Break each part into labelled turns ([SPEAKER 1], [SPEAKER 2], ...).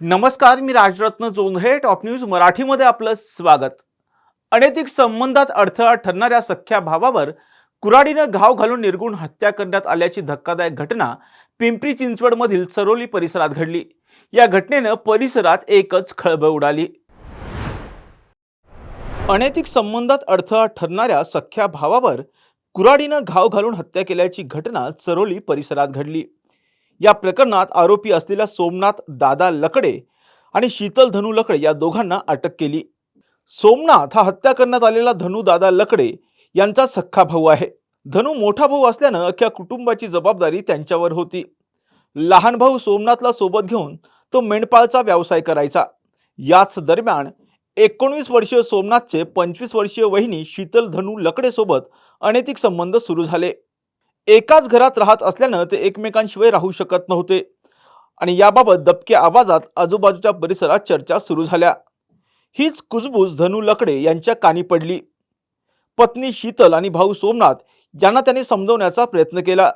[SPEAKER 1] नमस्कार मी Rajratna Jondhale top news मराठीमध्ये आपलं स्वागत. अनैतिक संबंधात अडथळा ठरणाऱ्या सख्या भावावर कुऱ्हाडीनं घाव घालून निर्गुण हत्या करण्यात आल्याची धक्कादायक घटना पिंपरी चिंचवडमधील चरोली परिसरात घडली. या घटनेनं परिसरात एकच खळबळ उडाली. अनैतिक संबंधात अडथळा ठरणाऱ्या सख्या भावावर कुऱ्हाडीनं घाव घालून हत्या केल्याची घटना चरोली परिसरात घडली. या प्रकरणात आरोपी असलेल्या सोमनाथ दादा लकडे आणि शीतल धनु लकडे या दोघांना अटक केली. सोमनाथ हा हत्या करण्यात आलेला धनु दादा लकडे यांचा सख्खा भाऊ आहे. धनु मोठा भाऊ असल्यानं अख्ख्या कुटुंबाची जबाबदारी त्यांच्यावर होती. लहान भाऊ सोमनाथला सोबत घेऊन तो मेंढपाळचा व्यवसाय करायचा. याच दरम्यान एकोणवीस वर्षीय सोमनाथचे पंचवीस वर्षीय वहिनी शीतल धनु लकडेसोबत अनैतिक संबंध सुरू झाले. एकाच घरात राहत असल्यानं ते एकमेकांशिवाय राहू शकत नव्हते. आणि याबाबत दबक्या आवाजात आजूबाजूच्या परिसरात चर्चा सुरू झाल्या. हीच कुजबूज धनु लकडे यांच्या कानी पडली. पत्नी शीतल आणि भाऊ सोमनाथ यांना त्यांनी समजवण्याचा प्रयत्न केला.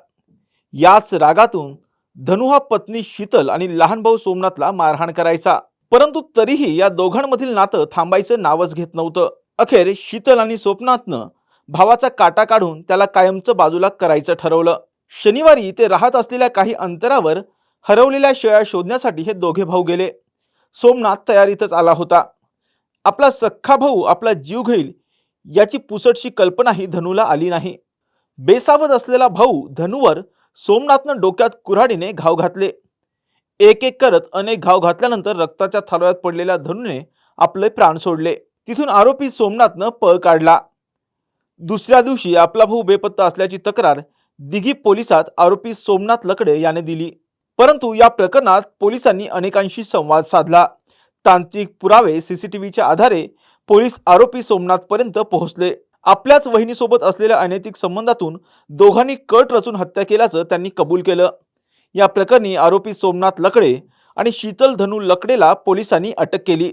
[SPEAKER 1] याच रागातून धनु हा पत्नी शीतल आणि लहान भाऊ सोमनाथला मारहाण करायचा. परंतु तरीही या दोघांमधील नातं थांबायचं नावच घेत नव्हतं. अखेर शीतल आणि सोमनाथनं भावाचा काटा काढून त्याला कायमचं बाजूला करायचं ठरवलं. शनिवारी ते राहत असलेल्या काही अंतरावर हरवलेल्या शेळ्या शोधण्यासाठी हे दोघे भाऊ गेले. सोमनाथ तयारीतच आला होता. आपला सख्खा भाऊ आपला जीव घेईल याची पुसटशी कल्पनाही धनूला आली नाही. बेसावत असलेला भाऊ धनूवर सोमनाथनं डोक्यात कुऱ्हाडीने घाव घातले. एक एक करत अनेक घाव घातल्यानंतर रक्ताच्या थारोळ्यात पडलेल्या धनूने आपले प्राण सोडले. तिथून आरोपी सोमनाथनं पळ काढला. दुसऱ्या दिवशी आपला भाऊ बेपत्ता असल्याची तक्रार दिघी पोलिसात आरोपी सोमनाथ लकडे याने दिली. परंतु या प्रकरणात पोलिसांनी अनेकांशी संवाद साधला. तांत्रिक पुरावे सीसीटीव्हीच्या आधारे पोलीस आरोपी सोमनाथपर्यंत पोहोचले. आपल्याच वहिनीसोबत असलेल्या अनैतिक संबंधातून दोघांनी कट रचून हत्या केल्याचं त्यांनी कबूल केलं. या प्रकरणी आरोपी सोमनाथ लकडे आणि शीतल धनु लकडेला पोलिसांनी अटक केली.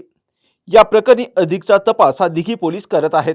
[SPEAKER 1] या प्रकरणी अधिकचा तपास हा दिघी पोलीस करत आहेत.